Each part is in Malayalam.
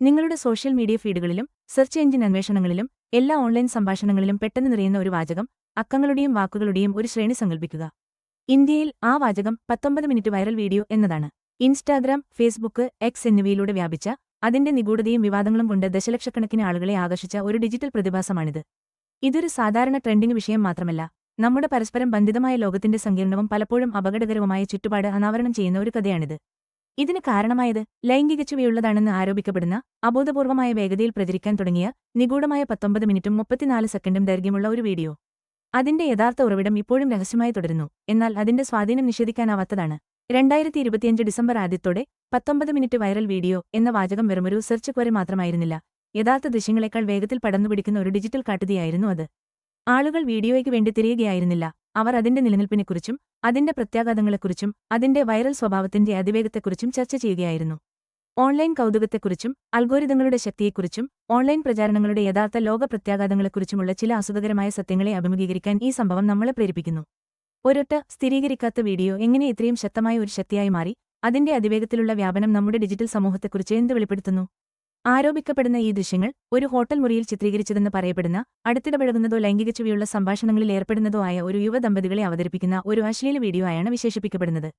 നിങ്ങളുടെ സോഷ്യൽ മീഡിയ ഫീഡുകളിലും സെർച്ച് എഞ്ചിൻ അന്വേഷണങ്ങളിലും എല്ലാ ഓൺലൈൻ സംഭാഷണങ്ങളിലും പെട്ടെന്ന് നിറയുന്ന ഒരു വാചകം അക്കങ്ങളുടെയും വാക്കുകളുടെയും ഒരു ശ്രേണി സങ്കല്പിക്കുക ഇന്ത്യയിൽ ആ വാചകം പത്തൊമ്പത് മിനിറ്റ് വൈറൽ വീഡിയോ എന്നതാണ്. ഇൻസ്റ്റാഗ്രാം ഫേസ്ബുക്ക് എക്സ് എന്നിവയിലൂടെ വ്യാപിച്ച അതിന്റെ നിഗൂഢതയും വിവാദങ്ങളും കൊണ്ട് ദശലക്ഷക്കണക്കിന് ആളുകളെ ആകർഷിച്ച ഒരു ഡിജിറ്റൽ പ്രതിഭാസമാണിത്. ഇതൊരു സാധാരണ ട്രെൻഡിംഗ് വിഷയം മാത്രമല്ല. നമ്മുടെ പരസ്പരം ബന്ധിതമായ ലോകത്തിന്റെ സങ്കീർണവും പലപ്പോഴും അപകടകരവുമായ ചുറ്റുപാട് അനാവരണം ചെയ്യുന്ന ഒരു കഥയാണിത്. ഇതിന് കാരണമായത് ലൈംഗിക ചുവയുള്ളതാണെന്ന് ആരോപിക്കപ്പെടുന്ന അബോധപൂർവമായ വേഗതയിൽ പ്രചരിക്കാൻ തുടങ്ങിയ നിഗൂഢമായ പത്തൊമ്പത് മിനിറ്റും മുപ്പത്തിനാല് സെക്കൻഡും ദൈർഘ്യമുള്ള ഒരു വീഡിയോ. അതിന്റെ യഥാർത്ഥ ഉറവിടം ഇപ്പോഴും രഹസ്യമായി തുടരുന്നു. എന്നാൽ അതിന്റെ സ്വാധീനം നിഷേധിക്കാനാവാത്തതാണ്. രണ്ടായിരത്തി ഇരുപത്തിയഞ്ച് ഡിസംബർ ആദ്യത്തോടെ പത്തൊമ്പത് മിനിറ്റ് വൈറൽ വീഡിയോ എന്ന വാചകം വെറുമൊരു സെർച്ച് ക്വറി മാത്രമായിരുന്നില്ല. യഥാർത്ഥ ദൃശ്യങ്ങളെക്കാൾ വേഗത്തിൽ പടന്നുപിടിക്കുന്ന ഒരു ഡിജിറ്റൽ കാട്ടുതിയായിരുന്നു അത്. ആളുകൾ വീഡിയോയ്ക്ക് വേണ്ടി തിരയുകയായിരുന്നില്ല. അവർ അതിന്റെ നിലനിൽപ്പിനെക്കുറിച്ചും അതിന്റെ പ്രത്യാഘാതങ്ങളെക്കുറിച്ചും അതിന്റെ വൈറൽ സ്വഭാവത്തിന്റെ അതിവേഗത്തെക്കുറിച്ചും ചർച്ച ചെയ്യുകയായിരുന്നു. ഓൺലൈൻ കൗതുകത്തെക്കുറിച്ചും അൽഗോരിതങ്ങളുടെ ശക്തിയെക്കുറിച്ചും ഓൺലൈൻ പ്രചാരണങ്ങളുടെ യഥാർത്ഥ ലോക പ്രത്യാഘാതങ്ങളെക്കുറിച്ചുമുള്ള ചില അസുഖകരമായ സത്യങ്ങളെ അഭിമുഖീകരിക്കാൻ ഈ സംഭവം നമ്മളെ പ്രേരിപ്പിക്കുന്നു. ഒരൊറ്റ സ്ഥിരീകരിക്കാത്ത വീഡിയോ എങ്ങനെ ഇത്രയും ശക്തമായ ഒരു ശക്തിയായി മാറി അതിന്റെ അതിവേഗത്തിലുള്ള വ്യാപനം നമ്മുടെ ഡിജിറ്റൽ സമൂഹത്തെക്കുറിച്ച് എന്ത് വെളിപ്പെടുത്തുന്നു? ആരോപിക്കപ്പെടുന്ന ഈ ദൃശ്യങ്ങൾ ഒരു ഹോട്ടൽ മുറിയിൽ ചിത്രീകരിച്ചതെന്ന് പറയപ്പെടുന്ന അടുത്തിടപഴകുന്നതോ ലൈംഗിക ചുവയുള്ള സംഭാഷണങ്ങളിൽ ഏർപ്പെടുന്നതോ ആയ ഒരു യുവ ദമ്പതികളെ അവതരിപ്പിക്കുന്ന ഒരു അശ്ലീല വീഡിയോ ആയാണ് വിശേഷിപ്പിക്കപ്പെടുന്നത്.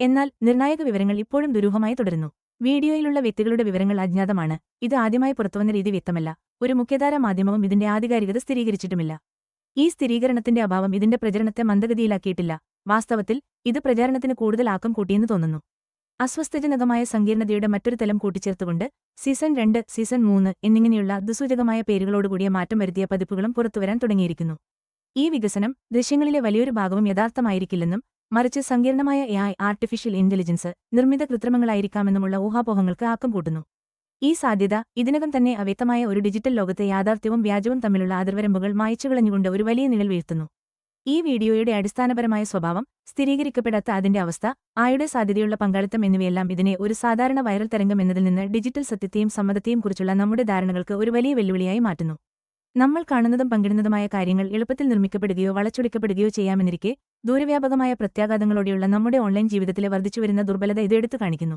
എന്നാൽ നിർണായക വിവരങ്ങൾ ഇപ്പോഴും ദുരൂഹമായി തുടരുന്നു. വീഡിയോയിലുള്ള വ്യക്തികളുടെ വിവരങ്ങൾ അജ്ഞാതമാണ്. ഇത് ആദ്യമായി പുറത്തുവന്ന രീതി വ്യക്തമല്ല. ഒരു മുഖ്യധാര മാധ്യമവും ഇതിന്റെ ആധികാരികത സ്ഥിരീകരിച്ചിട്ടുമില്ല. ഈ സ്ഥിരീകരണത്തിന്റെ അഭാവം ഇതിന്റെ പ്രചരണത്തെ മന്ദഗതിയിലാക്കിയിട്ടില്ല. വാസ്തവത്തിൽ ഇത് പ്രചാരണത്തിന് കൂടുതൽ ആക്കം കൂട്ടിയെന്ന് തോന്നുന്നു. അസ്വസ്ഥജനകമായ സങ്കീർണതയുടെ മറ്റൊരു തലം കൂട്ടിച്ചേർത്തുകൊണ്ട് സീസൺ രണ്ട് സീസൺ മൂന്ന് എന്നിങ്ങനെയുള്ള ദുസൂചകമായ പേരുകളോടുകൂടിയ മാറ്റം വരുത്തിയ പതിപ്പുകളും പുറത്തുവരാൻ തുടങ്ങിയിരിക്കുന്നു. ഈ വികസനം ദൃശ്യങ്ങളിലെ വലിയൊരു ഭാഗവും യഥാർത്ഥമായിരിക്കില്ലെന്നും മറിച്ച് സങ്കീർണമായ എഐ ആർട്ടിഫിഷ്യൽ ഇന്റലിജൻസ് നിർമ്മിത കൃത്രിമങ്ങളായിരിക്കാമെന്നുമുള്ള ഊഹാപോഹങ്ങൾക്ക് ആക്കം കൂട്ടുന്നു. ഈ സാധ്യത ഇതിനകം തന്നെ അവ്യക്തമായ ഒരു ഡിജിറ്റൽ ലോകത്തെ യാഥാർത്ഥ്യവും വ്യാജവും തമ്മിലുള്ള അതിർവരമ്പുകൾ മായച്ചുകളഞ്ഞുകൊണ്ട് ഒരു വലിയ നിഴൽ വീഴ്ത്തുന്നു. ഈ വീഡിയോയുടെ അടിസ്ഥാനപരമായ സ്വഭാവം സ്ഥിരീകരിക്കപ്പെടാത്ത അതിന്റെ അവസ്ഥ ആയുടെ സാധ്യതയുള്ള പങ്കാളിത്തം എന്നിവയെല്ലാം ഇതിനെ ഒരു സാധാരണ വൈറൽ തരംഗം എന്നതിൽ നിന്ന് ഡിജിറ്റൽ സത്യത്തെയും സമ്മതത്തെയും കുറിച്ചുള്ള നമ്മുടെ ധാരണകൾക്ക് ഒരു വലിയ വെല്ലുവിളിയായി മാറ്റുന്നു. നമ്മൾ കാണുന്നതും പങ്കിടുന്നതുമായ കാര്യങ്ങൾ എളുപ്പത്തിൽ നിർമ്മിക്കപ്പെടുകയോ വളച്ചൊടിക്കപ്പെടുകയോ ചെയ്യാമെന്നിരിക്കെ ദൂരവ്യാപകമായ പ്രത്യാഘാതങ്ങളോടെയുള്ള നമ്മുടെ ഓൺലൈൻ ജീവിതത്തിലെ വർദ്ധിച്ചുവരുന്ന ദുർബലത ഇത് എടുത്തു കാണിക്കുന്നു.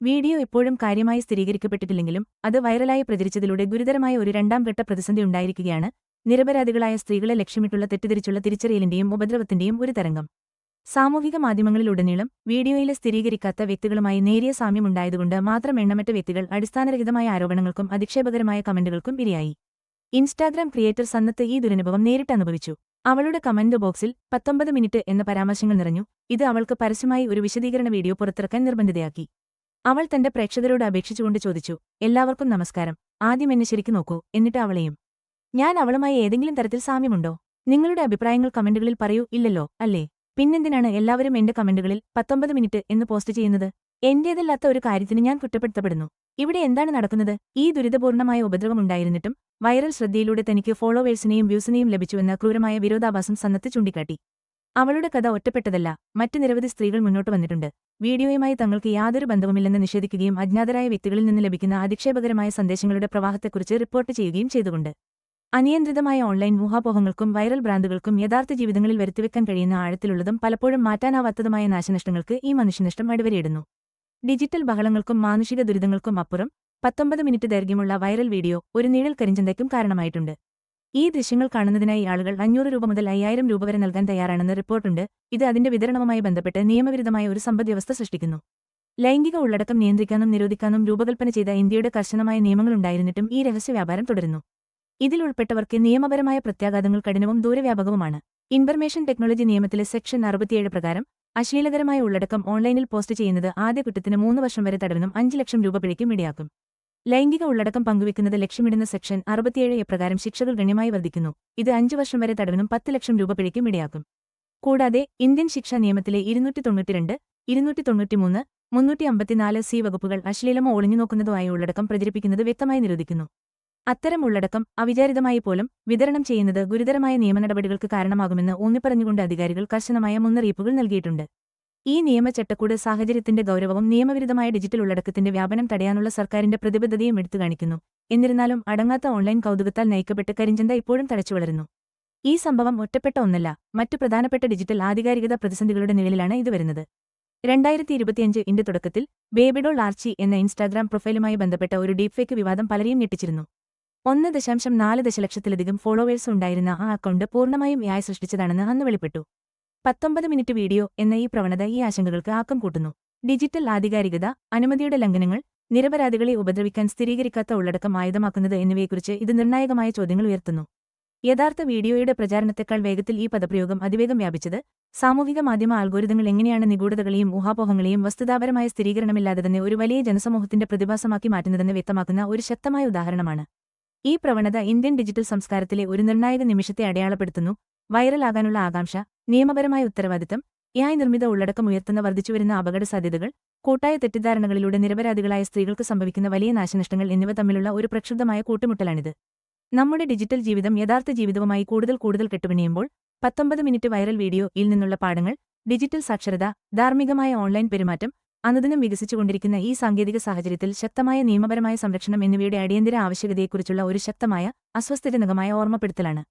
വീഡിയോ ഇപ്പോഴും കാര്യമായി സ്ഥിരീകരിക്കപ്പെട്ടിട്ടില്ലെങ്കിലും അത് വൈറലായി പ്രചരിച്ചതിലൂടെ ഗുരുതരമായ ഒരു രണ്ടാം ഘട്ട പ്രതിസന്ധി ഉണ്ടായിരിക്കുകയാണ് നിരപരാധികളായ സ്ത്രീകളെ ലക്ഷ്യമിട്ടുള്ള തെറ്റിദ്ധരിച്ചുള്ള തിരിച്ചറിയലിന്റെയും ഉപദ്രവത്തിന്റെയും ഒരു തരംഗം. സാമൂഹിക മാധ്യമങ്ങളിലുടനീളം വീഡിയോയിലെ സ്ഥിരീകരിക്കാത്ത വ്യക്തികളുമായി നേരിയ സാമ്യമുണ്ടായതുകൊണ്ട് മാത്രം എണ്ണമറ്റ വ്യക്തികൾ അടിസ്ഥാനരഹിതമായ ആരോപണങ്ങൾക്കും അധിക്ഷേപകരമായ കമന്റുകൾക്കും ഇരയായി. ഇൻസ്റ്റാഗ്രാം ക്രിയേറ്റർ സന്നത്ത് ഈ ദുരനുഭവം നേരിട്ട് അനുഭവിച്ചു. അവളുടെ കമന്റ് ബോക്സിൽ പത്തൊമ്പത് മിനിറ്റ് എന്ന പരാമർശങ്ങൾ നിറഞ്ഞു. ഇത് അവൾക്ക് പരസ്യമായി ഒരു വിശദീകരണ വീഡിയോ പുറത്തിറക്കാൻ നിർബന്ധിതയാക്കി. അവൾ തന്റെ പ്രേക്ഷകരോട് അപേക്ഷിച്ചുകൊണ്ട് ചോദിച്ചു എല്ലാവർക്കും നമസ്കാരം. ആദ്യം എന്നെ ശരിക്കു നോക്കൂ എന്നിട്ട് അവളെയും ഞാൻ അവളുമായി ഏതെങ്കിലും തരത്തിൽ സാമ്യമുണ്ടോ? നിങ്ങളുടെ അഭിപ്രായങ്ങൾ കമന്റുകളിൽ പറയൂ ഇല്ലല്ലോ അല്ലേ? പിന്നെന്തിനാണ് എല്ലാവരും എന്റെ കമന്റുകളിൽ പത്തൊമ്പത് മിനിറ്റ് എന്ന് പോസ്റ്റ് ചെയ്യുന്നത്? എന്റേതല്ലാത്ത ഒരു കാര്യത്തിന് ഞാൻ കുറ്റപ്പെടുത്തപ്പെടുന്നു. ഇവിടെ എന്താണ് നടക്കുന്നത്? ഈ ദുരിതപൂർണമായ ഉപദ്രവമുണ്ടായിരുന്നിട്ടും വൈറൽ ശ്രദ്ധയിലൂടെ തനിക്ക് ഫോളോവേഴ്സിനെയും വ്യൂസിനെയും ലഭിച്ചുവെന്ന ക്രൂരമായ വിരോധാഭാസം സന്നത്ത് ചൂണ്ടിക്കാട്ടി. അവളുടെ കഥ ഒറ്റപ്പെട്ടതല്ല മറ്റ് നിരവധി സ്ത്രീകൾ മുന്നോട്ട് വന്നിട്ടുണ്ട്. വീഡിയോയുമായി തങ്ങൾക്ക് യാതൊരു ബന്ധവുമില്ലെന്ന് നിഷേധിക്കുകയും അജ്ഞാതരായ വ്യക്തികളിൽ നിന്ന് ലഭിക്കുന്ന അധിക്ഷേപകരമായ സന്ദേശങ്ങളുടെ പ്രവാഹത്തെക്കുറിച്ച് റിപ്പോർട്ട് ചെയ്യുകയും ചെയ്തുകൊണ്ട്. അനിയന്ത്രിതമായ ഓൺലൈൻ ഊഹാപോഹങ്ങൾക്കും വൈറൽ ബ്രാൻഡുകൾക്കും യഥാർത്ഥ ജീവിതങ്ങളിൽ വരുത്തിവെക്കാൻ കഴിയുന്ന ആഴത്തിലുള്ളതും പലപ്പോഴും മാറ്റാനാവാത്തതുമായ നാശനഷ്ടങ്ങൾക്ക് ഈ മനുഷ്യനഷ്ടം അടിവരയിടുന്നു. ഡിജിറ്റൽ ബഹളങ്ങൾക്കും മാനുഷിക ദുരിതങ്ങൾക്കും അപ്പുറം പത്തൊമ്പത് മിനിറ്റ് ദൈർഘ്യമുള്ള വൈറൽ വീഡിയോ ഒരു നീഴൽ കരിഞ്ചന്തയ്ക്കും കാരണമായിട്ടുണ്ട്. ഈ ദൃശ്യങ്ങൾ കാണുന്നതിനായി ആളുകൾ അഞ്ഞൂറ് രൂപ മുതൽ അയ്യായിരം രൂപ വരെ നൽകാൻ തയ്യാറാണെന്ന് റിപ്പോർട്ടുണ്ട്. ഇത് അതിന്റെ വിതരണവുമായി ബന്ധപ്പെട്ട് നിയമവിരുദ്ധമായ ഒരു സമ്പദ്വ്യവസ്ഥ സൃഷ്ടിക്കുന്നു. ലൈംഗിക ഉള്ളടക്കം നിയന്ത്രിക്കാനും നിരോധിക്കാനും രൂപകൽപ്പന ചെയ്ത ഇന്ത്യയുടെ കർശനമായ നിയമങ്ങളുണ്ടായിരുന്നിട്ടും ഈ രഹസ്യ വ്യാപാരം തുടരുന്നു. ഇതിൽ ഉൾപ്പെട്ടവർക്ക് നിയമപരമായ പ്രത്യാഘാതങ്ങൾ കഠിനവും ദൂരവ്യാപകവുമാണ്. ഇൻഫർമേഷൻ ടെക്നോളജി നിയമത്തിലെ സെക്ഷൻ അറുപത്തിയേഴ് പ്രകാരം അശ്ലീലകരമായ ഉള്ളടക്കം ഓൺലൈനിൽ പോസ്റ്റ് ചെയ്യുന്നത് ആദ്യ കുറ്റത്തിന് മൂന്ന് വർഷം വരെ തടവിനും അഞ്ച് ലക്ഷം രൂപ പിഴയ്ക്കും ഇടയാക്കും. ലൈംഗിക ഉള്ളടക്കം പങ്കുവെക്കുന്നത് ലക്ഷ്യമിടുന്ന സെക്ഷൻ അറുപത്തിയേഴ് എപ്രകാരം പ്രകാരം ശിക്ഷകൾ ഗണ്യമായി വർദ്ധിക്കുന്നു. ഇത് അഞ്ചു വർഷം വരെ തടവിനും പത്ത് ലക്ഷം രൂപ പിഴയ്ക്കും ഇടയാക്കും. കൂടാതെ ഇന്ത്യൻ ശിക്ഷാ നിയമത്തിലെ ഇരുന്നൂറ്റി തൊണ്ണൂറ്റിരണ്ട് ഇരുന്നൂറ്റി തൊണ്ണൂറ്റിമൂന്ന് മുന്നൂറ്റി അമ്പത്തിനാല് സി വകുപ്പുകൾ അശ്ലീലമോ ഒളിഞ്ഞുനോക്കുന്നതോ ആയ ഉള്ളടക്കം പ്രചരിപ്പിക്കുന്നത് വ്യക്തമായി നിരോധിക്കുന്നു. അത്തരം ഉള്ളടക്കം അവിചാരിതമായി പോലും വിതരണം ചെയ്യുന്നത് ഗുരുതരമായ നിയമനടപടികൾക്ക് കാരണമാകുമെന്ന് ഊന്നിപ്പറഞ്ഞുകൊണ്ട് അധികാരികൾ കർശനമായ മുന്നറിയിപ്പുകൾ നൽകിയിട്ടുണ്ട്. ഈ നിയമചട്ടക്കൂട് സാഹചര്യത്തിന്റെ ഗൗരവവും നിയമവിരുദ്ധമായ ഡിജിറ്റൽ ഉള്ളടക്കത്തിന്റെ വ്യാപനം തടയാനുള്ള സർക്കാരിന്റെ പ്രതിബദ്ധതയും എടുത്തു കാണിക്കുന്നു. എന്നിരുന്നാലും അടങ്ങാത്ത ഓൺലൈൻ കൗതുകത്താൽ നയിക്കപ്പെട്ട് കരിഞ്ചന്ത ഇപ്പോഴും തഴച്ചു വളരുന്നു. ഈ സംഭവം ഒറ്റപ്പെട്ട ഒന്നല്ല മറ്റു പ്രധാനപ്പെട്ട ഡിജിറ്റൽ ആധികാരികത പ്രതിസന്ധികളുടെ നിഴലിലാണ് ഇത് വരുന്നത്. രണ്ടായിരത്തി ഇരുപത്തിയഞ്ച് ഇന്റെ തുടക്കത്തിൽ ബേബിഡോൾ ആർച്ചി എന്ന ഇൻസ്റ്റാഗ്രാം പ്രൊഫൈലുമായി ബന്ധപ്പെട്ട ഒരു ഡീപ്ഫേക്ക് വിവാദം പലരെയും ഞെട്ടിച്ചിരുന്നു. ഒന്ന് ദശാംശം നാല് ദശലക്ഷത്തിലധികം ഫോളോവേഴ്സ് ഉണ്ടായിരുന്ന ആ അക്കൗണ്ട് പൂർണമായും വ്യായ സൃഷ്ടിച്ചതാണെന്ന് അന്ന് വെളിപ്പെട്ടു. പത്തൊമ്പത് മിനിറ്റ് വീഡിയോ എന്ന ഈ പ്രവണത ഈ ആശങ്കകൾക്ക് ആക്കം കൂട്ടുന്നു. ഡിജിറ്റൽ ആധികാരികത അനുമതിയുടെ ലംഘനങ്ങൾ നിരപരാധികളെ ഉപദ്രവിക്കാൻ സ്ഥിരീകരിക്കാത്ത ഉള്ളടക്കം ആയുധമാക്കുന്നത് എന്നിവയെക്കുറിച്ച് ഇത് നിർണായകമായ ചോദ്യങ്ങൾ ഉയർത്തുന്നു. യഥാർത്ഥ വീഡിയോയുടെ പ്രചാരണത്തെക്കാൾ വേഗത്തിൽ ഈ പദപ്രയോഗം അതിവേഗം വ്യാപിച്ചത് സാമൂഹിക മാധ്യമ ആൽഗോരിതങ്ങൾ എങ്ങനെയാണ് നിഗൂഢതകളെയും ഊഹാപോഹങ്ങളെയും വസ്തുതാപരമായ സ്ഥിരീകരണമില്ലാതെ തന്നെ ഒരു വലിയ ജനസമൂഹത്തിന്റെ പ്രതിഭാസമാക്കി മാറ്റുന്നതെന്ന് വ്യക്തമാക്കുന്ന ഒരു ശക്തമായ ഉദാഹരണമാണ്. ഈ പ്രവണത ഇന്ത്യൻ ഡിജിറ്റൽ സംസ്കാരത്തിലെ ഒരു നിർണായക നിമിഷത്തെ അടയാളപ്പെടുത്തുന്നു. വൈറലാകാനുള്ള ആകാംക്ഷ നിയമപരമായ ഉത്തരവാദിത്തം എയായി നിർമ്മിത ഉള്ളടക്കം ഉയർത്തുന്ന വർദ്ധിച്ചുവരുന്ന അപകട സാധ്യതകൾ കൂട്ടായ തെറ്റിദ്ധാരണകളിലൂടെ നിരപരാധികളായ സ്ത്രീകൾക്ക് സംഭവിക്കുന്ന വലിയ നാശനഷ്ടങ്ങൾ എന്നിവ തമ്മിലുള്ള ഒരു പ്രക്ഷുബ്ധമായ കൂട്ടുമുട്ടലാണിത്. നമ്മുടെ ഡിജിറ്റൽ ജീവിതം യഥാർത്ഥ ജീവിതവുമായി കൂടുതൽ കൂടുതൽ കെട്ടുപിണിയുമ്പോൾ പത്തൊമ്പത് മിനിറ്റ് വൈറൽ വീഡിയോയിൽ നിന്നുള്ള പാഠങ്ങൾ ഡിജിറ്റൽ സാക്ഷരത ധാർമ്മികമായ ഓൺലൈൻ പെരുമാറ്റം അനുദിനം വികസിച്ചുകൊണ്ടിരിക്കുന്ന ഈ സാങ്കേതിക സാഹചര്യത്തിൽ ശക്തമായ നിയമപരമായ സംരക്ഷണം എന്നിവയുടെ അടിയന്തര ആവശ്യകതയെക്കുറിച്ചുള്ള ഒരു ശക്തമായ അസ്വസ്ഥജനകമായ ഓർമ്മപ്പെടുത്തലാണ്.